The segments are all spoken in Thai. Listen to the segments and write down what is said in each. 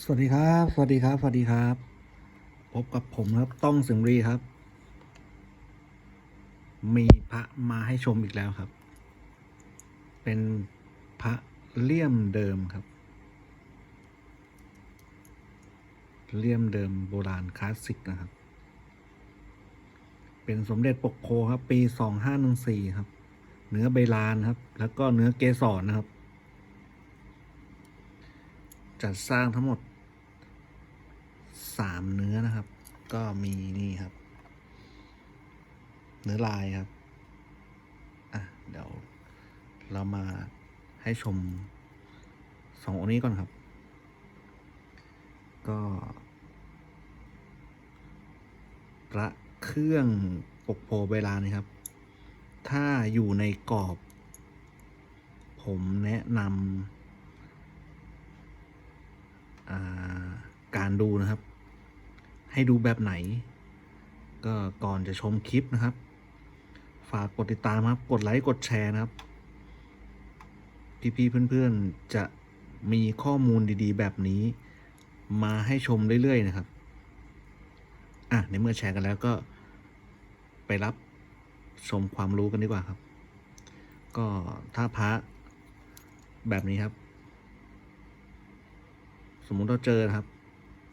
สวัสดีครับ สวัสดีครับ สวัสดีครับ พบกับผมครับ ต้องสิงรีครับ มีพระมาให้ชมอีกแล้วครับ เป็นพระเลี่ยมเดิมครับ เลี่ยมเดิมโบราณคลาสสิกนะครับ เป็นสมเด็จปกโพครับ ปีสองห้าหนึ่งสี่ครับ เนื้อใบลานครับ แล้วก็เนื้อเกสรนะครับ จัดสร้างทั้งหมดสามเนื้อนะครับ ก็มีนี่ครับ เนื้อลายครับ อะ เดี๋ยวเรามาให้ชมสององค์นี้ก่อนครับ ก็พระเครื่องปกโพเวลานี่ครับ ถ้าอยู่ในกรอบ ผมแนะนำ การดูนะครับ ให้ดูแบบไหน ก็ก่อนจะชมคลิปนะครับ ฝากกดติดตามครับ กดไลค์กดแชร์นะครับ พี่ๆเพื่อนๆ จะมีข้อมูลดีๆ แบบนี้ มาให้ชมเรื่อยๆนะครับ อะ ในเมื่อแชร์กันแล้วก็ไปรับชมความรู้กันดีกว่าครับ ก็ถ้าพระแบบนี้ครับ สมมุติเราเจอนะครับ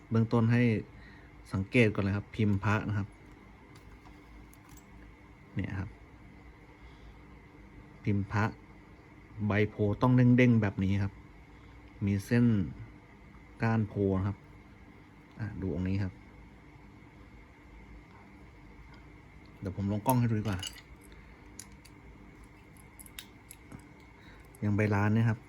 เบื้องต้นให้สังเกตก่อนเลยครับ พิมพ์พระนะครับ เนี่ยครับ พิมพ์พระใบโพต้องเด้งๆแบบนี้ครับ มีเส้นก้านโพนะครับดูองค์นี้ครับ เดี๋ยวผมลงกล้องให้ดูดีกว่า อย่างใบลานเนี่ยครับ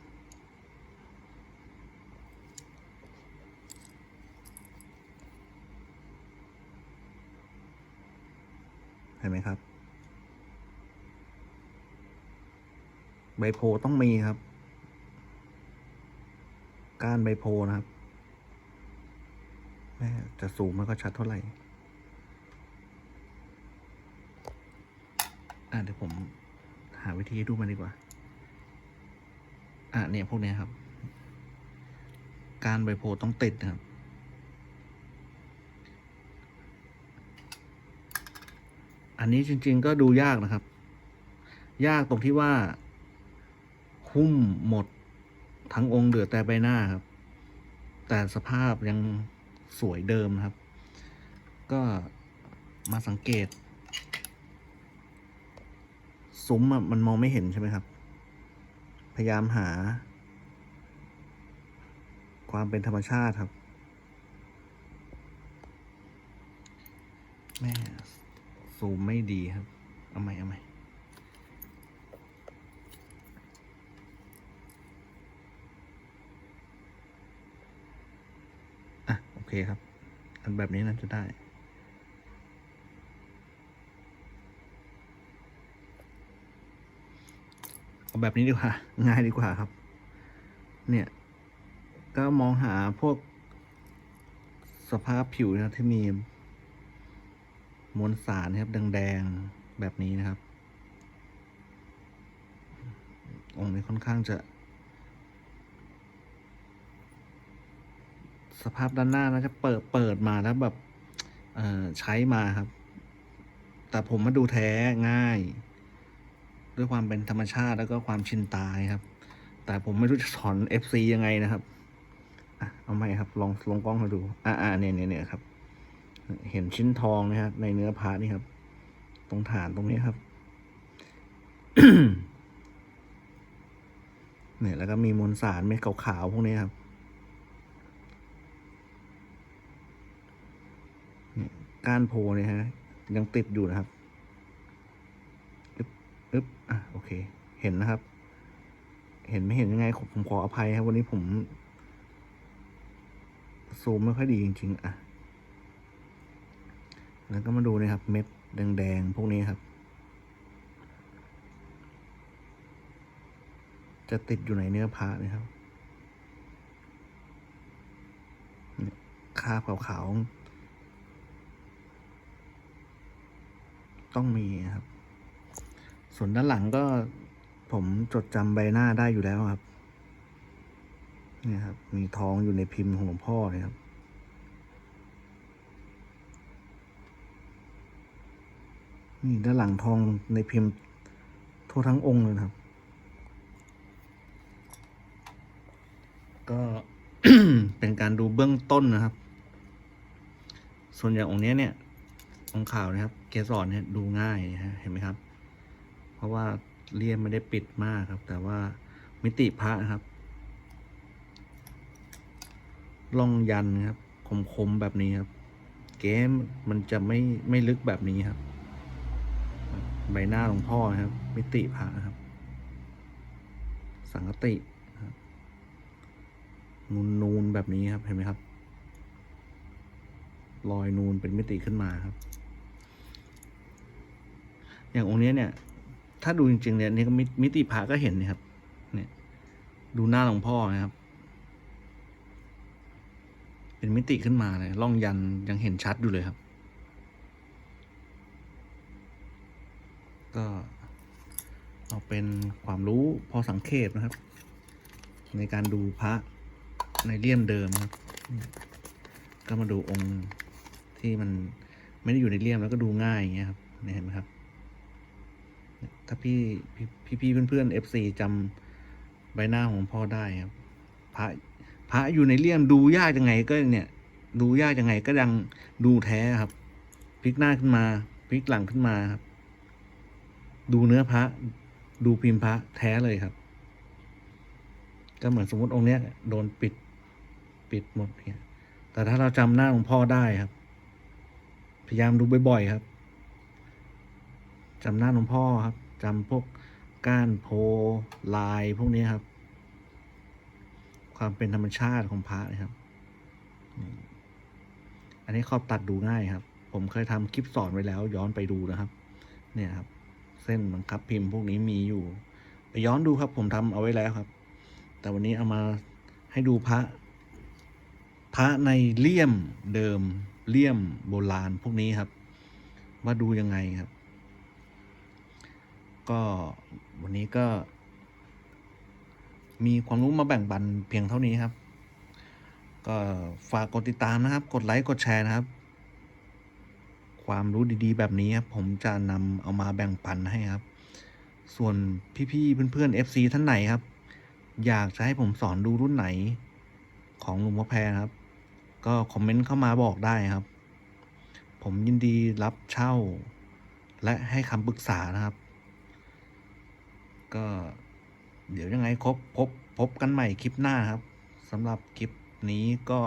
เห็นไหมครับ ใบโพต้องมีครับ ก้านใบโพนะครับแม่จะสูงไม่ก็ชัดเท่าไหร่ อะเดี๋ยวผมหาวิธีให้ดูมันดีกว่า อะเนี่ยพวกเนี้ยครับ กานใบโพต้องติดนะครับ อันนี้จริง ๆ ก็ดูยากนะครับ ยากตรงที่ว่า หุ้มหมดทั้งองค์เหลือแต่ใบหน้าครับ แต่สภาพยังสวยเดิมนะครับ ก็มาสังเกต ซุ้มอะมันมองไม่เห็นใช่ไหมครับ พยายามหา ความเป็นธรรมชาติครับ แม่ ซูมไม่ดีครับ เอาใหม่เอาใหม่อะ โอเคครับ อันแบบนี้น่าจะได้เอาแบบนี้ดีกว่า ง่ายดีกว่าครับ เนี่ย ก็มองหาพวกสภาพผิวนะที่มี มวลสารนะครับแดงๆแบบนี้นะครับ องค์นี้ค่อนข้างจะ สภาพด้านหน้านะจะเปิดเปิดมาแล้วแบบใช้มาครับ แต่ผมมาดูแท้ง่าย ด้วยความเป็นธรรมชาติแล้วก็ความชินตายครับ แต่ผมไม่รู้จะสอน FC ยังไงนะครับ อะ เอาไหมครับ ลองลองกล้องมาดู อ่าอ่าเนี่ยเนี่ยเนี่ยครับ เห็นชิ้นทองนะครับ ในเนื้อพระนี่ครับ ตรงฐานตรงนี้ครับเนี่ยแล้วก็มีมวลสารเม็ดขาวๆพวกนี้ครับเนี่ยก้านโพเนี่ยฮะ ยังติดอยู่นะครับอึ๊บอึ๊บอะโอเค เห็นนะครับ เห็นไม่เห็นยังไงผมขออภัยครับ วันนี้ผม ซูมไม่ค่อยดีจริง ๆ อะ แล้วก็มาดูนะครับ เม็ดแดงๆ พวกนี้ครับ จะติดอยู่ในเนื้อผ้านะครับเนี่ยคราบขาวๆต้องมีครับ ส่วนด้านหลังก็ผมจดจำใบหน้าได้อยู่แล้วครับ นี่ครับ มีทองอยู่ในพิมพ์ของหลวงพ่อเลยครับ นี่ด้านหลังทองในพิมพ์ทั่วทั้งองค์เลยครับ ก็เป็นการดูเบื้องต้นนะครับ ส่วนอย่างองค์นี้เนี่ยองค์ขาวนะครับ เกสรเนี่ยดูง่ายนะฮะเห็นไหมครับ เพราะว่าเลี่ยมไม่ได้ปิดมากครับ แต่ว่ามิติพระนะครับล่องยันครับ คมๆแบบนี้ครับ เกมมันจะไม่ไม่ลึกแบบนี้ครับ ใบหน้าหลวงพ่อนะครับ มิติพระนะครับ สังกตินูนนูนแบบนี้ครับเห็นไหมครับ รอยนูนเป็นมิติขึ้นมาครับ อย่างองค์เนี้ยเนี่ย ถ้าดูจริงๆเนี่ยนี่ก็มิมติพระก็เห็นนะครับ เนี่ย ดูหน้าหลวงพ่อนะครับ เป็นมิติขึ้นมาเลยร่องยันยังเห็นชัดอยู่เลยครับ ก็เอาเป็นความรู้พอสังเกตนะครับ ในการดูพระในเลี่ยมเดิมครับ ก็มาดูองค์ที่มันไม่ได้อยู่ในเลี่ยมแล้วก็ดูง่ายอย่างเงี้ยครับเห็นไหมครับ ถ้าพี่พี่พี่เพื่อนๆเอฟซีจำใบหน้าของหลวงพ่อได้ครับพระพระอยู่ในเลี่ยมดูยากยังไงก็เนี่ย ดูยากยังไงก็ยังดูแท้ครับพลิกหน้าขึ้นมาพลิกหลังขึ้นมาครับ ดูเนื้อพระ ดูพิมพ์พระแท้เลยครับ ก็เหมือนสมมติองค์เนี้ยโดนปิดปิดหมดเนี่ยแต่ถ้าเราจำหน้าหลวงพ่อได้ครับ พยายามดูบ่อยๆครับจำหน้าหลวงพ่อครับจำพวกก้านโพลายพวกนี้ครับ ความเป็นธรรมชาติของพระนะครับ อันนี้ขอบตัดดูง่ายครับ ผมเคยทำคลิปสอนไว้แล้ว ย้อนไปดูนะครับ เนี่ยครับ เส้นบังคับพิมพ์พวกนี้มีอยู่ ไปย้อนดูครับผมทำเอาไว้แล้วครับ แต่วันนี้เอามาให้ดูพระ พระในเลี่ยมเดิมเลี่ยมโบราณพวกนี้ครับ ว่าดูยังไงครับ ก็วันนี้ก็ มีความรู้มาแบ่งปันเพียงเท่านี้ครับ ก็ฝากกดติดตามนะครับ กดไลค์กดแชร์นะครับ ความรู้ดีๆ แบบนี้ครับผมจะนำเอามาแบ่งปันให้ครับ ส่วนพี่ๆเพื่อนๆ FC ท่านไหนครับ อยากจะให้ผมสอนดูรุ่นไหน ของลวงพ่อแพรครับ ก็คอมเมนต์เข้ามาบอกได้ครับ ผมยินดีรับเช่า และให้คำปรึกษานะครับ ก็เดี๋ยวยังไงครบพบพบกันใหม่คลิปหน้าครับสำหรับคลิปนี้ก็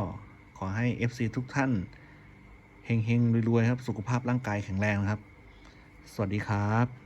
ขอให้ FC ทุกท่าน เฮงๆรวยๆครับ สุขภาพร่างกายแข็งแรงนะครับ สวัสดีครับ